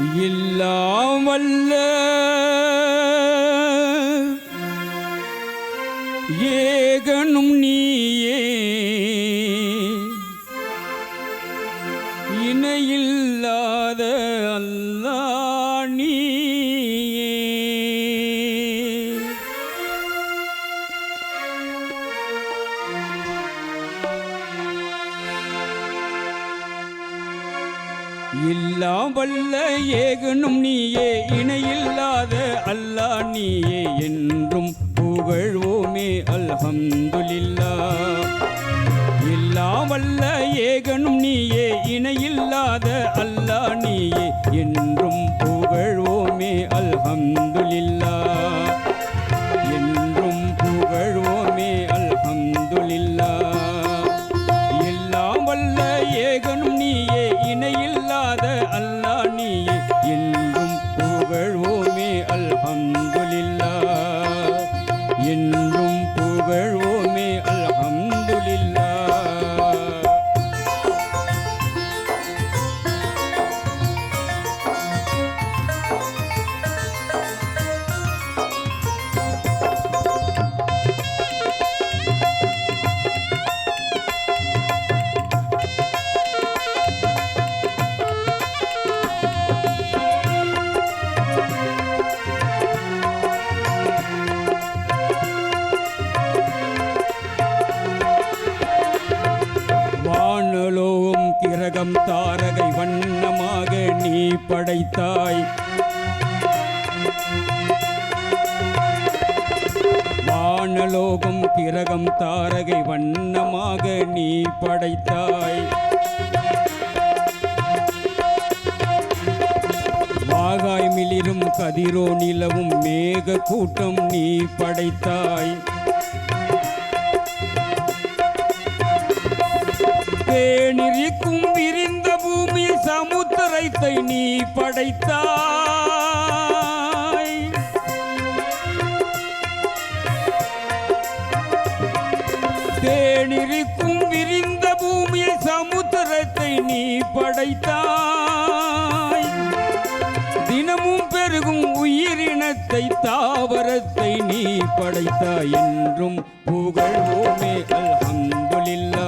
இல்லாமல்ல. ஏ இல்லாமல்ல ஏகனும் நீயே இணையில்லாத அல்லா நீயே என்றும் புகழ்வோமே அல்ஹம்துலில்லா. இல்லாமல்ல ஏகனும் நீயே இணையில்லாத இணையில்லாத வானலோகம் கிரகம் தாரகை வண்ணமாக நீ படைத்தாய். ஆகாய் மிளிரும் கதிரோ நிலவும் மேக கூட்டம் நீ படைத்தாய். தேனிருக்கும் விரிந்த பூமி சமுத்திரத்தை நீ படைத்தாய். தேனிருக்கும் விரிந்த பூமியை சமுத்திரத்தை நீ படைத்தாய். தினமும் பெருகும் உயிரினத்தை தாவரத்தை நீ படைத்தாய் என்றும் புகழ்வோமே அல்ஹம்துலில்லா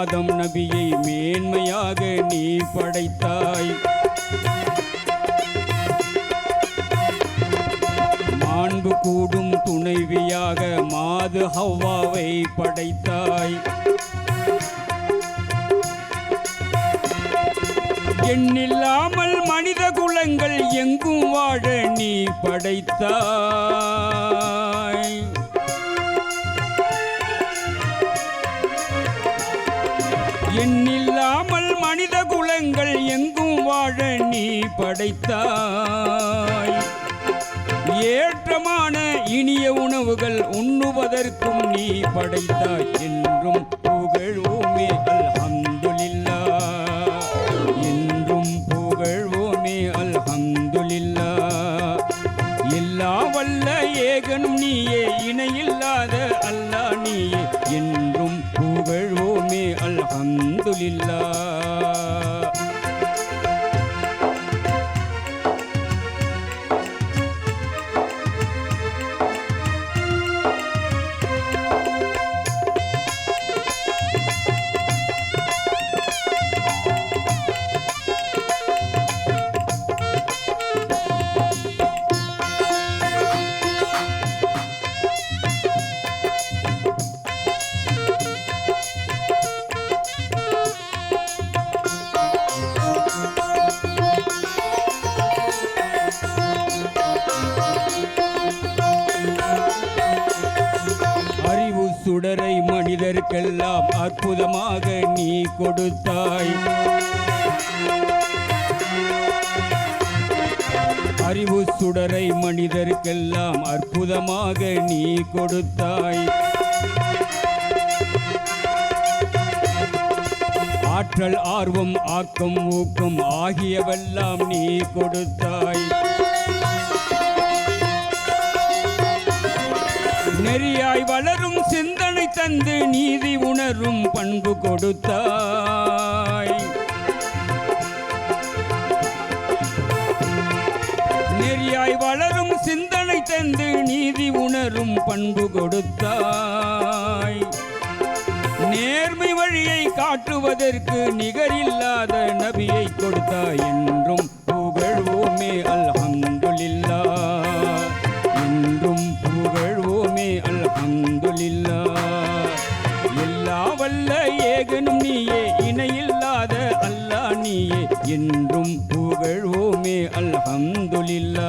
ஆதம் நபியை மேன்மையாக நீ படைத்தாய். மாண்பு கூடும் துணைவியாக மாது ஹவ்வாவை படைத்தாய். எண்ணில்லாமல் மனித குலங்கள் எங்கும் வாழ நீ படைத்தாய். வாழ நீ படைத்தாய். ஏற்றமான இனிய உணவுகள் உண்ணுவதற்கும் நீ படைத்தாய் என்றும் மனிதர்க்கெல்லாம் அற்புதமாக நீ கொடுத்தாய். அறிவு சுடரை மனிதர்க்கெல்லாம் அற்புதமாக நீ கொடுத்தாய். ஆற்றல் ஆர்வம் ஆக்கம் ஊக்கம் ஆகியவெல்லாம் நீ கொடுத்தாய். நெறியாய் வளரும் தந்து நீதி உணரும் பண்பு கொடுத்தாய். நெறியாய் வளரும் சிந்தனை தந்து நீதி உணரும் பண்பு கொடுத்தாய். நேர்மை வழியை காட்டுவதற்கு நிகரில்லாத நபியை கொடுத்தாய் என்றும் புகழ்வோமே அல்ஹம்துலில்லா அல்லாஹ் என்றும் புகழ்வோமே அல்ஹம்துலில்லா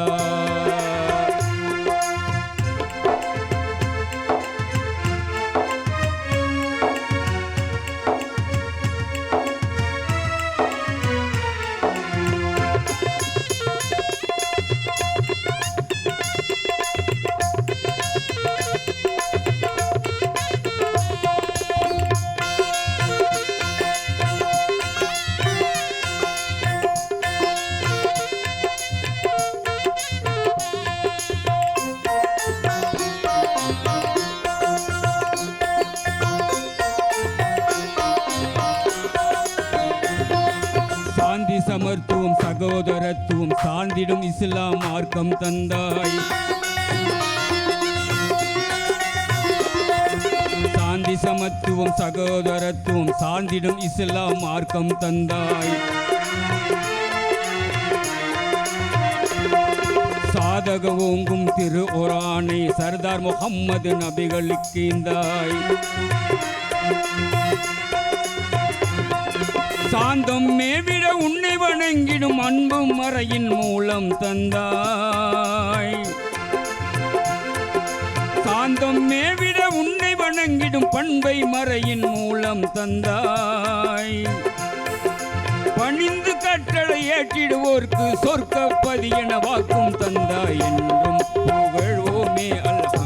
சகோதரத்துவம் சார்ந்திடும் இஸ்லாம் மார்க்கம் தந்தாய். சாந்தி சமத்துவம் சகோதரத்துவம் சார்ந்திடும் இஸ்லாம் மார்க்கம் தந்தாய். சாதக ஓங்கும் திரு ஒரானை சர்தார் முகம்மது நபிகளுக்கு இந்தாய் சாந்தம் மேவிட உன்னை வணங்கிடும் அன்பு மறையின் மூலம் தந்தாய். சாந்தம் மேவிட உன்னை வணங்கிடும் பண்பை மறையின் மூலம் தந்தாய். பணிந்து கட்டளை ஏற்றிடுவோர்க்கு சொர்க்கப்பதி என வாக்கும் தந்தாய் என்றும் புகழ்வோமே அல்ல